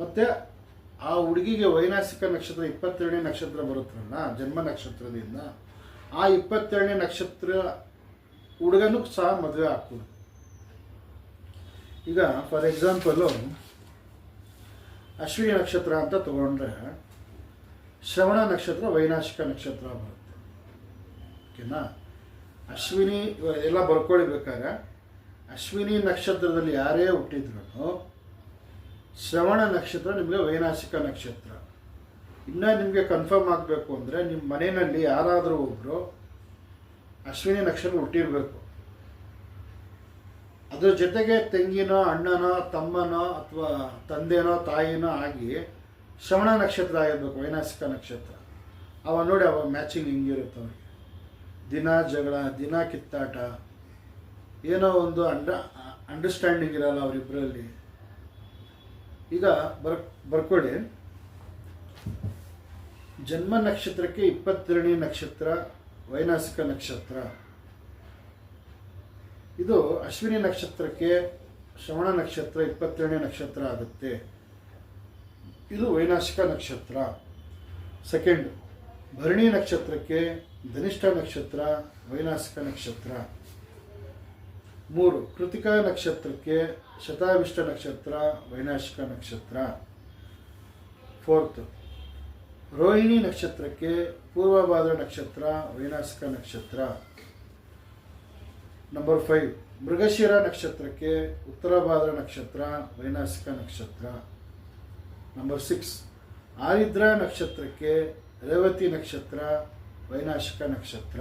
ಮತ್ತು ಆ ಹುಡುಗಿಗೆ ವೈನಾಸಿಕ ನಕ್ಷತ್ರ ಇಪ್ಪತ್ತೆರಡನೇ ನಕ್ಷತ್ರ ಬರುತ್ತಲ್ಲ, ಜನ್ಮ ನಕ್ಷತ್ರದಿಂದ, ಆ ಇಪ್ಪತ್ತೆರಡನೇ ನಕ್ಷತ್ರ ಹುಡುಗನೂ ಸಹ ಮದುವೆ ಆಗ್ಬೋದು. ಈಗ ಫಾರ್ ಎಕ್ಸಾಂಪಲ್ಲು ಅಶ್ವಿನಿ ನಕ್ಷತ್ರ ಅಂತ ತಗೊಂಡ್ರೆ, ಶ್ರವಣ ನಕ್ಷತ್ರ, ವೈನಾಶಿಕ ನಕ್ಷತ್ರ ಬರುತ್ತೆ. ಓಕೆನಾ? ಅಶ್ವಿನಿ, ಎಲ್ಲ ಬರ್ಕೊಳ್ಳಿ ಬೇಕಾದ್ರೆ ಅಶ್ವಿನಿ ನಕ್ಷತ್ರದಲ್ಲಿ ಯಾರೇ ಹುಟ್ಟಿದ್ರು ಶ್ರವಣ ನಕ್ಷತ್ರ ನಿಮಗೆ ವೈನಾಶಿಕ ನಕ್ಷತ್ರ. ಇನ್ನೂ ನಿಮಗೆ ಕನ್ಫರ್ಮ್ ಆಗಬೇಕು ಅಂದರೆ ನಿಮ್ಮ ಮನೆಯಲ್ಲಿ ಯಾರಾದರೂ ಒಬ್ಬರು ಅಶ್ವಿನಿ ನಕ್ಷತ್ರ ಹುಟ್ಟಿರಬೇಕು. ಅದರ ಜೊತೆಗೆ ತೆಂಗಿನೋ, ಅಣ್ಣನೋ, ತಮ್ಮನೋ ಅಥವಾ ತಂದೆನೋ, ತಾಯಿನೋ ಆಗಿ ಶ್ರವಣ ನಕ್ಷತ್ರ ಆಗಿರಬೇಕು ವೈನಾಸಿಕ ನಕ್ಷತ್ರ. ಅವ ನೋಡಿ ಅವ ಮ್ಯಾಚಿಂಗ್ ಹಿಂಗಿರುತ್ತೆ ಅವನಿಗೆ. ದಿನ ಜಗಳ, ದಿನ ಕಿತ್ತಾಟ, ಏನೋ ಒಂದು ಅಂಡ ಅಂಡರ್ಸ್ಟ್ಯಾಂಡಿಂಗ್ ಇರಲ್ಲ ಅವರಿಬ್ಬರಲ್ಲಿ ಈಗ ಬರ್ ಬರ್ಕೊಳ್ಳಿ ಜನ್ಮ ನಕ್ಷತ್ರಕ್ಕೆ ಇಪ್ಪತ್ತೆರಡನೇ ನಕ್ಷತ್ರ, ವೈನಾಸಿಕ ನಕ್ಷತ್ರ. ಇದು ಅಶ್ವಿನಿ ನಕ್ಷತ್ರಕ್ಕೆ ಶ್ರವಣ ನಕ್ಷತ್ರ ಇಪ್ಪತ್ತೆರಡನೇ ನಕ್ಷತ್ರ ಆಗುತ್ತೆ. ಇದು ವೈನಾಶಿಕ ನಕ್ಷತ್ರ. ಸೆಕೆಂಡ್, ಭರಣಿ ನಕ್ಷತ್ರಕ್ಕೆ ಧನಿಷ್ಠ ನಕ್ಷತ್ರ, ವೈನಾಸಿಕ ನಕ್ಷತ್ರ. ಮೂರು, ಕೃತಿಕಾ ನಕ್ಷತ್ರಕ್ಕೆ ಶತಾವಿಷ್ಟ ನಕ್ಷತ್ರ, ವೈನಾಶಿಕ ನಕ್ಷತ್ರ. ಫೋರ್ತ್, ರೋಹಿಣಿ ನಕ್ಷತ್ರಕ್ಕೆ ಪೂರ್ವಭಾದ್ರ ನಕ್ಷತ್ರ, ವೈನಾಶಿಕ ನಕ್ಷತ್ರ. ನಂಬರ್ ಫೈವ್, ಮೃಗಶಿರ ನಕ್ಷತ್ರಕ್ಕೆ ಉತ್ತರಭಾದ್ರ ನಕ್ಷತ್ರ, ವೈನಾಶಿಕ ನಕ್ಷತ್ರ. ನಂಬರ್ ಸಿಕ್ಸ್, ಆರಿದ್ರ ನಕ್ಷತ್ರಕ್ಕೆ ರೇವತಿ ನಕ್ಷತ್ರ, ವೈನಾಶಿಕ ನಕ್ಷತ್ರ.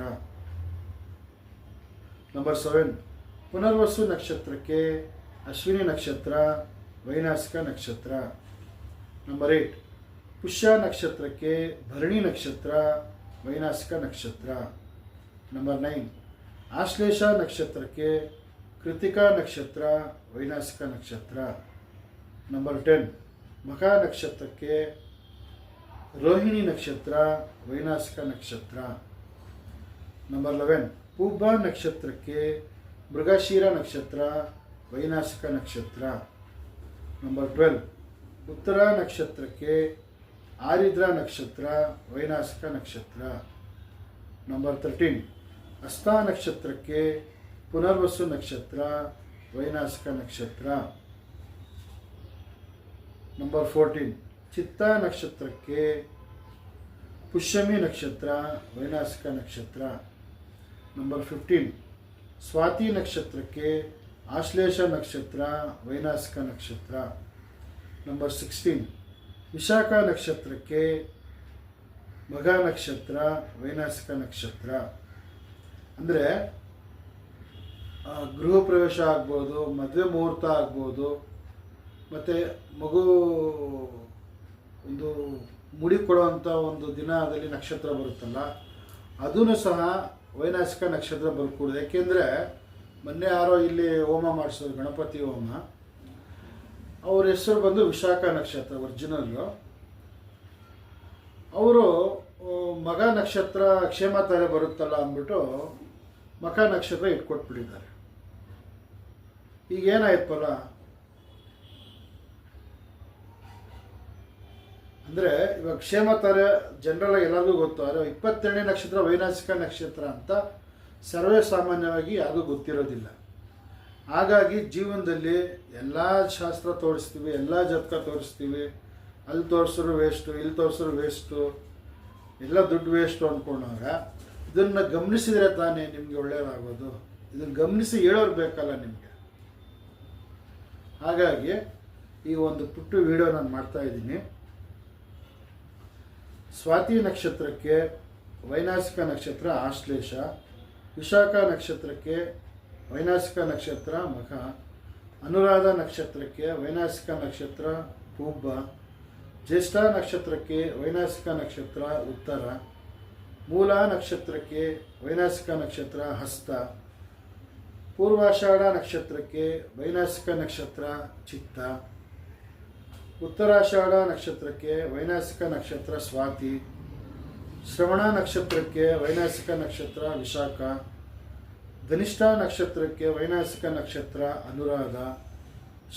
ನಂಬರ್ ಸೆವೆನ್ ಪುನರ್ವಸು ನಕ್ಷತ್ರಕ್ಕೆ ಅಶ್ವಿನಿ ನಕ್ಷತ್ರ ವೈನಾಸಿಕ ನಕ್ಷತ್ರ ನಂಬರ್ ಏಟ್ ಪುಷ್ಯ ನಕ್ಷತ್ರಕ್ಕೆ ಭರಣಿ ನಕ್ಷತ್ರ ವೈನಾಸಿಕ ನಕ್ಷತ್ರ ನಂಬರ್ ನೈನ್ ಆಶ್ಲೇಷ ನಕ್ಷತ್ರಕ್ಕೆ ಕೃತಿಕಾ ನಕ್ಷತ್ರ ವೈನಾಸಿಕ ನಕ್ಷತ್ರ ನಂಬರ್ ಟೆನ್ ಮಖ ನಕ್ಷತ್ರಕ್ಕೆ ರೋಹಿಣಿ ನಕ್ಷತ್ರ ವೈನಾಸಿಕ ನಕ್ಷತ್ರ ನಂಬರ್ ಲೆವೆನ್ ಪೂಬ ನಕ್ಷತ್ರಕ್ಕೆ ಮೃಗಶೀರ ನಕ್ಷತ್ರ ವೈನಾಸಿಕ ನಕ್ಷತ್ರ. ನಂಬರ್ ಟ್ವೆಲ್ ಉತ್ತರ ನಕ್ಷತ್ರಕ್ಕೆ ಆರಿದ್ರ ನಕ್ಷತ್ರ ವೈನಾಸಿಕ ನಕ್ಷತ್ರ. ನಂಬರ್ ತರ್ಟೀನ್ ಹಸ್ತ ನಕ್ಷತ್ರಕ್ಕೆ ಪುನರ್ವಸು ನಕ್ಷತ್ರ ವೈನಾಸಿಕ ನಕ್ಷತ್ರ. ನಂಬರ್ ಫೋರ್ಟೀನ್ ಚಿತ್ತ ನಕ್ಷತ್ರಕ್ಕೆ ಪುಷ್ಯಮಿ ನಕ್ಷತ್ರ ವೈನಾಸಿಕ ನಕ್ಷತ್ರ. ನಂಬರ್ ಫಿಫ್ಟೀನ್ ಸ್ವಾತಿ ನಕ್ಷತ್ರಕ್ಕೆ ಆಶ್ಲೇಷ ನಕ್ಷತ್ರ, ವೈನಾಸಿಕ ನಕ್ಷತ್ರ. ನಂಬರ್ ಸಿಕ್ಸ್ಟೀನ್ ವಿಶಾಖ ನಕ್ಷತ್ರಕ್ಕೆ ಮಗ ನಕ್ಷತ್ರ, ವೈನಾಸಿಕ ನಕ್ಷತ್ರ. ಅಂದರೆ ಗೃಹ ಪ್ರವೇಶ ಆಗ್ಬೋದು, ಮದುವೆ ಮುಹೂರ್ತ ಆಗ್ಬೋದು, ಮತ್ತು ಮಗು ಒಂದು ಮುಡಿ ಕೊಡುವಂಥ ಒಂದು ದಿನದಲ್ಲಿ ನಕ್ಷತ್ರ ಬರುತ್ತಲ್ಲ, ಅದನ್ನು ಸಹ ವೈನಾಸಿಕ ನಕ್ಷತ್ರ ಬರ್ಕೂಡ್ದು. ಯಾಕೆಂದರೆ ಮೊನ್ನೆ ಯಾರೋ ಇಲ್ಲಿ ಹೋಮ ಮಾಡಿಸೋದು ಗಣಪತಿ ಹೋಮ. ಅವ್ರ ಹೆಸರು ಬಂದು ವಿಶಾಖ ನಕ್ಷತ್ರ ಒರಿಜಿನಲ್ಲು ಅವರು ಮಗ ನಕ್ಷತ್ರ ಕ್ಷೇಮ ತಾರೆ ಬರುತ್ತಲ್ಲ ಅಂದ್ಬಿಟ್ಟು ಮಕ ನಕ್ಷತ್ರ ಇಟ್ಕೊಟ್ಬಿಟ್ಟಿದ್ದಾರೆ. ಈಗ ಅಂದರೆ ಇವಾಗ ಕ್ಷೇಮ ತಾರೆ ಜನರಲ್ ಎಲ್ಲರಿಗೂ ಗೊತ್ತು. ಆದರೆ ಇಪ್ಪತ್ತೆರಡನೇ ನಕ್ಷತ್ರ ವೈನಾಸಿಕ ನಕ್ಷತ್ರ ಅಂತ ಸರ್ವೇ ಸಾಮಾನ್ಯವಾಗಿ ಯಾರಿಗೂ ಗೊತ್ತಿರೋದಿಲ್ಲ. ಹಾಗಾಗಿ ಜೀವನದಲ್ಲಿ ಎಲ್ಲ ಶಾಸ್ತ್ರ ತೋರಿಸ್ತೀವಿ, ಎಲ್ಲ ಜಾತಕ ತೋರಿಸ್ತೀವಿ. ಅಲ್ಲಿ ತೋರಿಸಿದ್ರು ವೇಸ್ಟು ಇಲ್ಲಿ ತೋರಿಸಿದ್ರು ವೇಸ್ಟು ಎಲ್ಲ ದುಡ್ಡು ವೇಸ್ಟು ಅಂದ್ಕೊಂಡಾಗ ಇದನ್ನು ಗಮನಿಸಿದರೆ ತಾನೇ ನಿಮಗೆ ಒಳ್ಳೆಯದಾಗೋದು ಇದನ್ನು ಗಮನಿಸಿ ಹೇಳೋರು ಬೇಕಲ್ಲ ನಿಮಗೆ. ಹಾಗಾಗಿ ಈ ಒಂದು ಪುಟ್ಟು ವಿಡಿಯೋ ನಾನು ಮಾಡ್ತಾ ಇದ್ದೀನಿ. ಸ್ವಾತಿ ನಕ್ಷತ್ರಕ್ಕೆ ವೈನಾಸಿಕ ನಕ್ಷತ್ರ ಆಶ್ಲೇಷ, ವಿಶಾಖ ನಕ್ಷತ್ರಕ್ಕೆ ವೈನಾಸಿಕ ನಕ್ಷತ್ರ ಮಖ, ಅನುರಾಧ ನಕ್ಷತ್ರಕ್ಕೆ ವೈನಾಸಿಕ ನಕ್ಷತ್ರ ಪೂಬ್ಬ ಜ್ಯೇಷ್ಠ ನಕ್ಷತ್ರಕ್ಕೆ ವೈನಾಸಿಕ ನಕ್ಷತ್ರ ಉತ್ತರ, ಮೂಲ ನಕ್ಷತ್ರಕ್ಕೆ ವೈನಾಸಿಕ ನಕ್ಷತ್ರ ಹಸ್ತ, ಪೂರ್ವಾಷಾಢ ನಕ್ಷತ್ರಕ್ಕೆ ವೈನಾಸಿಕ ನಕ್ಷತ್ರ ಚಿತ್ತ. ಉತ್ತರಾಷಾಢ ನಕ್ಷತ್ರಕ್ಕೆ ವೈನಾಸಿಕ ನಕ್ಷತ್ರ ಸ್ವಾತಿ, ಶ್ರವಣ ನಕ್ಷತ್ರಕ್ಕೆ ವೈನಾಸಿಕ ನಕ್ಷತ್ರ ವಿಶಾಖ, ಧನಿಷ್ಠ ನಕ್ಷತ್ರಕ್ಕೆ ವೈನಾಸಿಕ ನಕ್ಷತ್ರ ಅನುರಾಧ,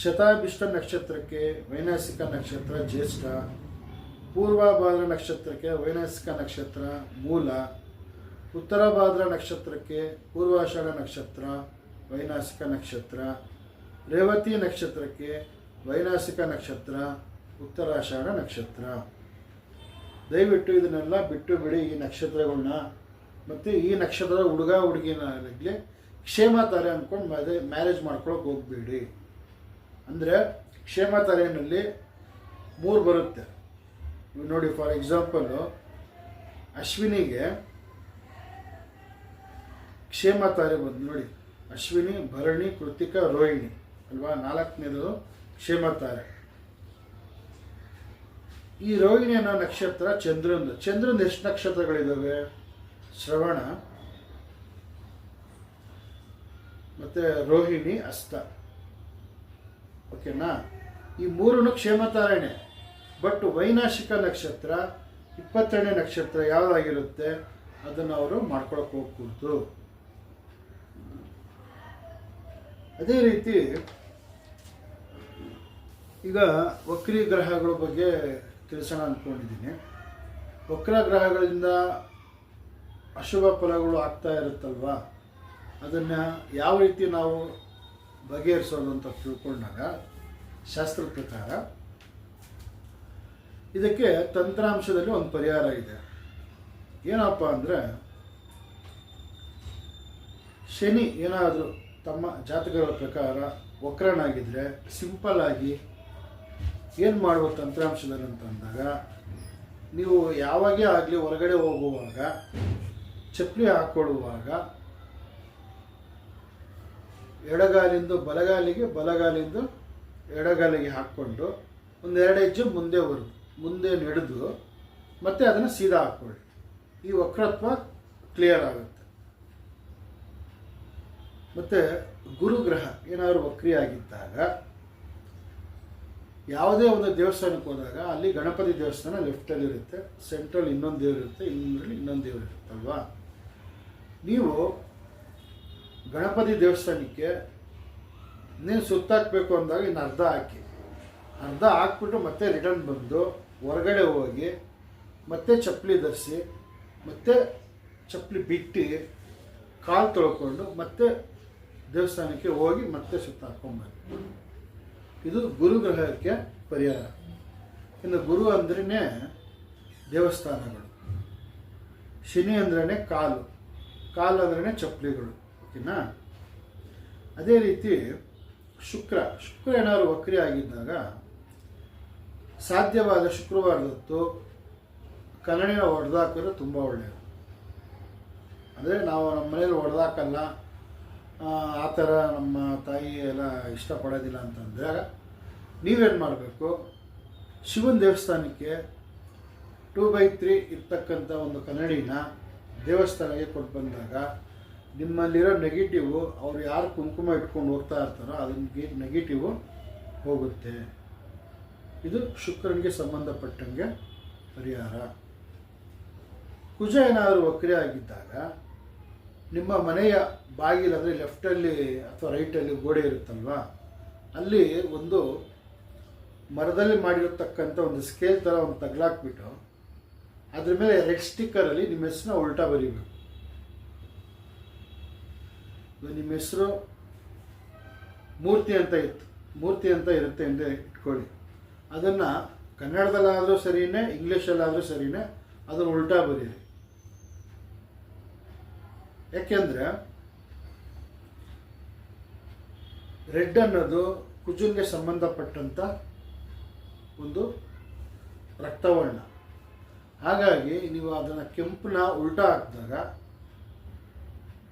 ಶತಾಭಿಷ್ಟ ನಕ್ಷತ್ರಕ್ಕೆ ವೈನಾಸಿಕ ನಕ್ಷತ್ರ ಜ್ಯೇಷ್ಠ, ಪೂರ್ವಭಾದ್ರ ನಕ್ಷತ್ರಕ್ಕೆ ವೈನಾಸಿಕ ನಕ್ಷತ್ರ ಮೂಲ ಉತ್ತರ ಭಾದ್ರ ನಕ್ಷತ್ರಕ್ಕೆ ಪೂರ್ವಾಷಾಢ ನಕ್ಷತ್ರ ವೈನಾಸಿಕ ನಕ್ಷತ್ರ, ರೇವತಿ ನಕ್ಷತ್ರಕ್ಕೆ ವೈನಾಸಿಕ ನಕ್ಷತ್ರ, ಉತ್ತರಾಷಾಢ ನಕ್ಷತ್ರ. ದಯವಿಟ್ಟು ಇದನ್ನೆಲ್ಲ ಬಿಟ್ಟು ಬಿಡಿ ಈ ನಕ್ಷತ್ರಗಳನ್ನ ಮತ್ತು ಈ ನಕ್ಷತ್ರದ ಹುಡುಗ ಹುಡುಗಿನಾಗಲಿ ಕ್ಷೇಮ ತಾರೆ ಅಂದ್ಕೊಂಡು ಮದುವೆ ಮ್ಯಾರೇಜ್ ಮಾಡ್ಕೊಳಕ್ಕೆ ಹೋಗಬೇಡಿ. ಅಂದರೆ ಕ್ಷೇಮ ತಾರೆಯಲ್ಲಿ ಮೂರು ಬರುತ್ತೆ. ನೋಡಿ, ಫಾರ್ ಎಕ್ಸಾಂಪಲು ಅಶ್ವಿನಿಗೆ ಕ್ಷೇಮ ತಾರೆ ಬಂದು ನೋಡಿ. ಅಶ್ವಿನಿ, ಭರಣಿ, ಕೃತಿಕ, ರೋಹಿಣಿ. ಅಲ್ವಾ? ನಾಲ್ಕನೇದು ಕ್ಷೇಮ ತಾರೆ ಈ ರೋಹಿಣಿ ಅನ್ನೋ ನಕ್ಷತ್ರ ಚಂದ್ರಂದು ಚಂದ್ರಂದು ಎಷ್ಟು ನಕ್ಷತ್ರಗಳಿದ್ದಾವೆ ಶ್ರವಣ, ಮತ್ತೆ ರೋಹಿಣಿ, ಅಸ್ತ. ಓಕೆನಾ? ಈ ಮೂರನ್ನು ಕ್ಷೇಮತಾರಣೆ ಬಟ್ ವೈನಾಶಿಕ ನಕ್ಷತ್ರ, ಇಪ್ಪತ್ತೆರಡನೇ ನಕ್ಷತ್ರ ಯಾವುದಾಗಿರುತ್ತೆ? ಅದನ್ನು ಅವರು ಮಾಡ್ಕೊಳಕ್ಕೆ ಹೋಗ್ಕೂಡ್ತು ಅದೇ ರೀತಿ ಈಗ ವಕ್ರಿ ಗ್ರಹಗಳ ಬಗ್ಗೆ ತಿಳಿಸೋಣ ಅಂದ್ಕೊಂಡಿದ್ದೀನಿ ವಕ್ರ ಗ್ರಹಗಳಿಂದ ಅಶುಭ ಫಲಗಳು ಆಗ್ತಾ ಇರುತ್ತಲ್ವಾ? ಅದನ್ನು ಯಾವ ರೀತಿ ನಾವು ಬಗೆಹರಿಸೋದು ಅಂತ ತಿಳ್ಕೊಂಡಾಗ ಶಾಸ್ತ್ರ ಪ್ರಕಾರ ಇದಕ್ಕೆ ತಂತ್ರಾಂಶದಲ್ಲಿ ಒಂದು ಪರಿಹಾರ ಇದೆ. ಏನಪ್ಪ ಅಂದರೆ ಶನಿ ಏನಾದರೂ ತಮ್ಮ ಜಾತಕಗಳ ಪ್ರಕಾರ ವಕ್ರನಾಗಿದ್ದರೆ ಸಿಂಪಲ್ ಆಗಿ ಏನು ಮಾಡುವ ತಂತ್ರಾಂಶದಲ್ಲಿ ಅಂತಂದಾಗ ನೀವು ಯಾವಾಗೇ ಆಗಲಿ ಹೊರಗಡೆ ಹೋಗುವಾಗ, ಚಪ್ಪಲಿ ಹಾಕ್ಕೊಳ್ಳುವಾಗ ಎಡಗಾಲಿಂದ ಬಲಗಾಲಿಗೆ, ಬಲಗಾಲಿಂದ ಎಡಗಾಲಿಗೆ ಹಾಕ್ಕೊಂಡು ಒಂದೆರಡು ಹೆಜ್ಜೆ ಮುಂದೆ ಬರು, ಮುಂದೆ ನಡೆದು ಮತ್ತೆ ಅದನ್ನು ಸೀದಾ ಹಾಕ್ಕೊಳ್ಳಿ ಈ ವಕ್ರತ್ವ ಕ್ಲಿಯರ್ ಆಗುತ್ತೆ. ಮತ್ತು ಗುರುಗ್ರಹ ಏನಾದರೂ ವಕ್ರಿ ಆಗಿದ್ದಾಗ ಯಾವುದೇ ಒಂದು ದೇವಸ್ಥಾನಕ್ಕೆ ಹೋದಾಗ ಅಲ್ಲಿ ಗಣಪತಿ ದೇವಸ್ಥಾನ ಲೆಫ್ಟಲ್ಲಿ ಇರುತ್ತೆ ಸೆಂಟ್ರಲ್ ಇನ್ನೊಂದು ದೇವರು ಇರುತ್ತೆ, ಇನ್ನೊಂದರಲ್ಲಿ ಇನ್ನೊಂದು ದೇವರು ಇರುತ್ತಲ್ವಾ ನೀವು ಗಣಪತಿ ದೇವಸ್ಥಾನಕ್ಕೆ ನೀನು ಸುತ್ತಾಕಬೇಕು ಅಂದಾಗ ಇನ್ನು ಅರ್ಧ ಹಾಕಿ. ಅರ್ಧ ಹಾಕ್ಬಿಟ್ಟು ಮತ್ತೆ ರಿಟರ್ನ್ ಬಂದು ಹೊರಗಡೆ ಹೋಗಿ ಮತ್ತೆ ಚಪ್ಪಲಿ ಧರಿಸಿ, ಮತ್ತೆ ಚಪ್ಪಲಿ ಬಿಟ್ಟು ಕಾಲು ತೊಳ್ಕೊಂಡು ಮತ್ತೆ ದೇವಸ್ಥಾನಕ್ಕೆ ಹೋಗಿ ಮತ್ತೆ ಸುತ್ತ ಹಾಕ್ಕೊಂಬರ್ರಿ ಇದು ಗುರುಗ್ರಹಕ್ಕೆ ಪರಿಹಾರ. ಇನ್ನು ಗುರು ಅಂದ್ರೇ ದೇವಸ್ಥಾನಗಳು. ಶನಿ ಅಂದ್ರೇ ಕಾಲು. ಕಾಲು ಅಂದ್ರೇ ಚಪ್ಪಲಿಗಳು. ಓಕೆನಾ? ಅದೇ ರೀತಿ ಶುಕ್ರ. ಶುಕ್ರ ಏನಾದ್ರು ವಕ್ರಿ ಆಗಿದ್ದಾಗ ಸಾಧ್ಯವಾದ ಶುಕ್ರವಾರದತ್ತು ಕನ್ನಡಿನ ಹೊಡೆದಾಕಿದ್ರೆ ತುಂಬ ಒಳ್ಳೆಯದು. ಅಂದರೆ ನಾವು ನಮ್ಮ ಮನೇಲಿ ಹೊಡೆದಾಕಲ್ಲ ಆ ಥರ ನಮ್ಮ ತಾಯಿ ಎಲ್ಲ ಇಷ್ಟಪಡೋದಿಲ್ಲ ಅಂತಂದರೆ ನೀವೇನು ಮಾಡಬೇಕು? ಶಿವನ ದೇವಸ್ಥಾನಕ್ಕೆ ಟೂ ಬೈ ತ್ರೀ ಇರ್ತಕ್ಕಂಥ ಒಂದು ಕನ್ನಡಿನ ದೇವಸ್ಥಾನಕ್ಕೆ ಕೊಟ್ಟು ಬಂದಾಗ ನಿಮ್ಮಲ್ಲಿರೋ ನೆಗೆಟಿವು ಅವ್ರು ಯಾರು ಕುಂಕುಮ ಇಟ್ಕೊಂಡು ಹೋಗ್ತಾ ಇರ್ತಾರೋ ಅದಕ್ಕೆ ನೆಗೆಟಿವು ಹೋಗುತ್ತೆ. ಇದು ಶುಕ್ರನಿಗೆ ಸಂಬಂಧಪಟ್ಟಂಗೆ ಪರಿಹಾರ. ಕುಜ ಏನಾದರೂ ವಕ್ರೆ ಆಗಿದ್ದಾಗ ನಿಮ್ಮ ಮನೆಯ ಬಾಗಿಲು ಅಂದರೆ ಲೆಫ್ಟಲ್ಲಿ ಅಥವಾ ರೈಟಲ್ಲಿ ಗೋಡೆ ಇರುತ್ತಲ್ವಾ? ಅಲ್ಲಿ ಒಂದು ಮರದಲ್ಲಿ ಮಾಡಿರತಕ್ಕಂಥ ಒಂದು ಸ್ಕೇಲ್ ಥರ ಒಂದು ತಗ್ಲಾಕ್ಬಿಟ್ಟು ಅದ್ರ ಮೇಲೆ ರೆಡ್ ಸ್ಟಿಕ್ಕರಲ್ಲಿ ನಿಮ್ಮ ಹೆಸರನ್ನ ಉಲ್ಟಾ ಬರೀಬೇಕು. ನಿಮ್ಮ ಹೆಸರು ಮೂರ್ತಿ ಅಂತ ಇತ್ತು. ಮೂರ್ತಿ ಅಂತ ಇರುತ್ತೆ ಎಂದು ಇಟ್ಕೊಳ್ಳಿ. ಅದನ್ನು ಕನ್ನಡದಲ್ಲಾದರೂ ಸರಿನೇ ಇಂಗ್ಲೀಷಲ್ಲಾದರೂ ಸರಿನೇ ಅದನ್ನು ಉಲ್ಟಾ ಬರೀರಿ. ಯಾಕೆಂದರೆ ರೆಡ್ ಅನ್ನೋದು ಕುಜುನ್ಗೆ ಸಂಬಂಧಪಟ್ಟಂಥ ಒಂದು ರಕ್ತವರ್ಣ. ಹಾಗಾಗಿ ನೀವು ಅದನ್ನು ಕೆಂಪನ್ನ ಉಲ್ಟಾ ಹಾಕಿದಾಗ,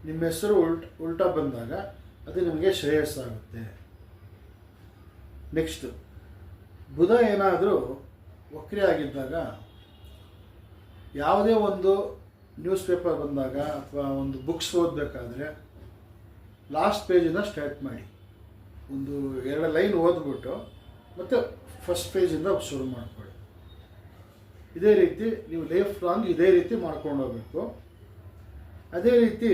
ನಿಮ್ಮ ಹೆಸರು ಉಲ್ಟ, ಉಲ್ಟಾ ಬಂದಾಗ ಅದು ನಿಮಗೆ ಶ್ರೇಯಸ್ಸಾಗುತ್ತೆ. ನೆಕ್ಸ್ಟ್ ಬುಧ ಏನಾದರೂ ವಕ್ರಿ ಆಗಿದ್ದಾಗ ಯಾವುದೇ ಒಂದು ನ್ಯೂಸ್ ಪೇಪರ್ ಬಂದಾಗ ಅಥವಾ ಒಂದು ಬುಕ್ಸ್ ಓದಬೇಕಾದ್ರೆ ಲಾಸ್ಟ್ ಪೇಜಿಂದ ಸ್ಟಾರ್ಟ್ ಮಾಡಿ. ಒಂದು ಎರಡು ಲೈನ್ ಓದ್ಬಿಟ್ಟು ಮತ್ತು ಫಸ್ಟ್ ಪೇಜಿಂದ ಶುರು ಮಾಡಿಕೊಳ್ಳಿ. ಇದೇ ರೀತಿ ನೀವು ಲೈಫ್ ಲಾಂಗ್ ಇದೇ ರೀತಿ ಮಾಡ್ಕೊಂಡು ಹೋಗಬೇಕು. ಅದೇ ರೀತಿ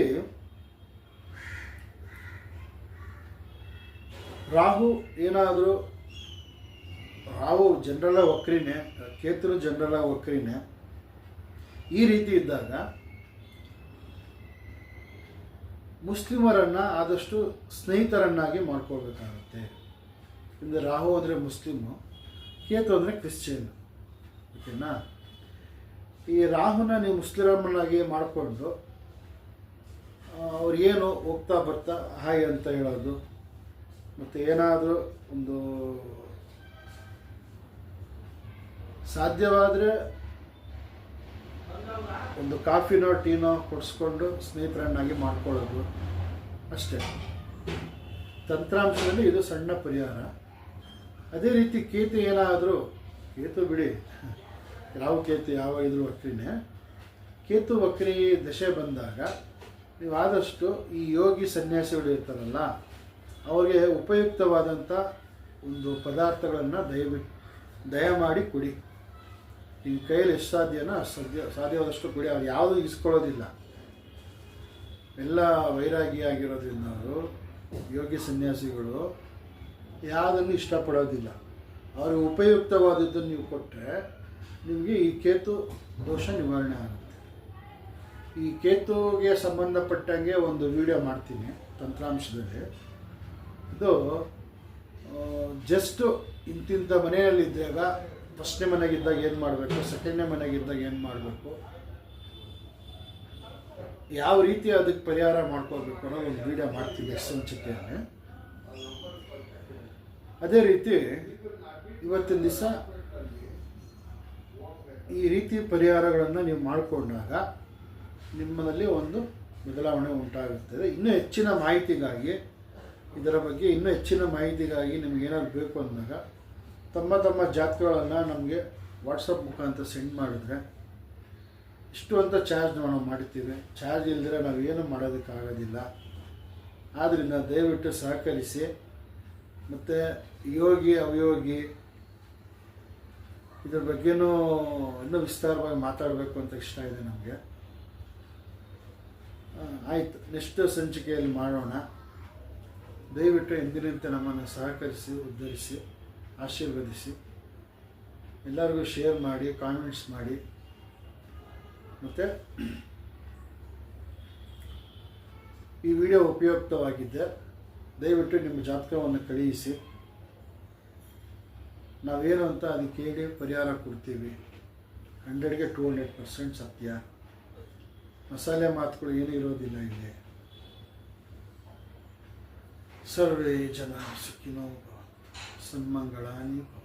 ರಾಹು ಏನಾದರೂ, ರಾಹು ಜನರಲ್ಲ ವಕ್ರಿನೇ, ಕೇತುರು ಜನರಲ್ಲ ವಕ್ರಿನೇ ಈ ರೀತಿ ಇದ್ದಾಗ ಮುಸ್ಲಿಮರನ್ನು ಆದಷ್ಟು ಸ್ನೇಹಿತರನ್ನಾಗಿ ಮಾಡ್ಕೋಬೇಕಾಗುತ್ತೆ ಇಂದು ರಾಹು ಅಂದರೆ ಮುಸ್ಲಿಮು, ಕೇತು ಅಂದರೆ ಕ್ರಿಶ್ಚಿಯನ್. ಓಕೆನಾ? ಈ ರಾಹುನ ನೀವು ಮುಸ್ಲಿಮರನ್ನಾಗಿ ಮಾಡಿಕೊಂಡು ಅವ್ರು ಏನು ಹೋಗ್ತಾ ಬರ್ತಾ ಹಾಯ್ ಅಂತ ಹೇಳೋದು, ಮತ್ತು ಏನಾದರೂ ಒಂದು ಸಾಧ್ಯವಾದರೆ ಒಂದು ಕಾಫಿನೋ ಟೀನೋ ಕೊಡಿಸ್ಕೊಂಡು ಸ್ನೇಹಿತರನ್ನಾಗಿ ಮಾಡ್ಕೊಳ್ಳೋದು ಅಷ್ಟೇ. ತಂತ್ರಾಂಶದಲ್ಲಿ ಇದು ಸಣ್ಣ ಪರಿಹಾರ. ಅದೇ ರೀತಿ ಕೇತು ಏನಾದರೂ, ಕೇತು ಬಿಡಿ. ಯಾವ ಕೇತು, ಯಾವ ಇದ್ರು ವಕ್ರಿನೇ. ಕೇತು ವಕ್ರಿ ದಶೆ ಬಂದಾಗ ನೀವು ಆದಷ್ಟು ಈ ಯೋಗಿ ಸನ್ಯಾಸಿಗಳು ಇರ್ತಾರಲ್ಲ, ಅವರಿಗೆ ಉಪಯುಕ್ತವಾದಂಥ ಒಂದು ಪದಾರ್ಥಗಳನ್ನು ದಯವಿಟ್ಟು ದಯಮಾಡಿ ಕುಡಿ. ನಿಮ್ಮ ಕೈಯಲ್ಲಿ ಎಷ್ಟು ಸಾಧ್ಯನೋ ಅಷ್ಟು ಸಾಧ್ಯ ಸಾಧ್ಯವಾದಷ್ಟು ಕುಡಿ, ಅವ್ರು ಯಾವುದೂ ಇಸ್ಕೊಳ್ಳೋದಿಲ್ಲ. ಎಲ್ಲ ವೈರಾಗಿ ಆಗಿರೋದ್ರಿಂದ ಅವರು ಯೋಗಿ ಸನ್ಯಾಸಿಗಳು ಯಾವುದನ್ನು ಇಷ್ಟಪಡೋದಿಲ್ಲ. ಅವ್ರಿಗೆ ಉಪಯುಕ್ತವಾದದ್ದನ್ನು ನೀವು ಕೊಟ್ಟರೆ ನಿಮಗೆ ಈ ಕೇತು ದೋಷ ನಿವಾರಣೆ ಆಗುತ್ತೆ. ಈ ಕೇತುಗೆ ಸಂಬಂಧಪಟ್ಟಂಗೆ ಒಂದು ವಿಡಿಯೋ ಮಾಡ್ತೀನಿ ತಂತ್ರಾಂಶದಲ್ಲಿ. ಇದು ಜಸ್ಟು ಇಂತಿಂಥ ಮನೆಯಲ್ಲಿದ್ದಾಗ ಫಸ್ಟ್ನೇ ಮನೆಗಿದ್ದಾಗ ಏನು ಮಾಡಬೇಕು? ಸೆಕೆಂಡ್ನೇ ಮನೆಗಿದ್ದಾಗ ಏನು ಮಾಡಬೇಕು? ಯಾವ ರೀತಿ ಅದಕ್ಕೆ ಪರಿಹಾರ ಮಾಡ್ಕೋಬೇಕು ಅನ್ನೋ ಒಂದು ವಿಡಿಯೋ ಮಾಡ್ತೀವಿ ಎಷ್ಟು ಅದೇ ರೀತಿ ಇವತ್ತಿನ ದಿವಸ ಈ ರೀತಿ ಪರಿಹಾರಗಳನ್ನು ನೀವು ಮಾಡಿಕೊಂಡಾಗ ನಿಮ್ಮಲ್ಲಿ ಒಂದು ಬದಲಾವಣೆ ಉಂಟಾಗುತ್ತದೆ. ಇನ್ನೂ ಹೆಚ್ಚಿನ ಮಾಹಿತಿಗಾಗಿ, ಇದರ ಬಗ್ಗೆ ಇನ್ನೂ ಹೆಚ್ಚಿನ ಮಾಹಿತಿಗಾಗಿ ನಿಮಗೇನಾದ್ರು ಬೇಕು ಅಂದಾಗ ತಮ್ಮ ತಮ್ಮ ಜಾತಕಗಳನ್ನು ನಮಗೆ ವಾಟ್ಸಪ್ ಮುಖಾಂತರ ಸೆಂಡ್ ಮಾಡಿದ್ರೆ ಇಷ್ಟು ಅಂತ ಚಾರ್ಜ್ ನಾವು ಮಾಡ್ತೀವಿ ಚಾರ್ಜ್ ಇಲ್ಲದ್ರೆ ನಾವು ಏನು ಮಾಡೋದಕ್ಕಾಗೋದಿಲ್ಲ ಆದ್ದರಿಂದ ದಯವಿಟ್ಟು ಸಹಕರಿಸಿ ಮತ್ತು ಯೋಗಿ, ಅವಯೋಗಿ ಇದ್ರ ಬಗ್ಗೆನೂ ಇನ್ನೂ ವಿಸ್ತಾರವಾಗಿ ಮಾತಾಡಬೇಕು ಅಂತ ಇಷ್ಟ ಇದೆ ನಮಗೆ. ಆಯಿತು. ನೆಕ್ಸ್ಟ್ ಸಂಚಿಕೆಯಲ್ಲಿ ಮಾಡೋಣ. ದಯವಿಟ್ಟು ಎಂದಿನಂತೆ ನಮ್ಮನ್ನು ಸಹಕರಿಸಿ, ಉದ್ಧರಿಸಿ. ಆಶೀರ್ವದಿಸಿ. ಎಲ್ಲರಿಗೂ ಶೇರ್ ಮಾಡಿ ಕಾಮೆಂಟ್ಸ್ ಮಾಡಿ. ಮತ್ತು ಈ ವಿಡಿಯೋ ಉಪಯುಕ್ತವಾಗಿದ್ದೆ. ದಯವಿಟ್ಟು ನಿಮ್ಮ ಜಾತಕವನ್ನು ಕಳುಹಿಸಿ. ನಾವೇನು ಅಂತ ಅದಕ್ಕೆ ಹೇಳಿ ಪರಿಹಾರ ಕೊಡ್ತೀವಿ. ಹಂಡ್ರೆಡ್ಗೆ ಟೂ ಹಂಡ್ರೆಡ್ ಪರ್ಸೆಂಟ್ ಸತ್ಯ. ಮಸಾಲೆ ಮಾತುಗಳು ಏನೂ ಇರೋದಿಲ್ಲ ಇಲ್ಲಿ. ಸರ್ವೇ ಜನ ಸುಖಿನೋ 生盲疙瘩。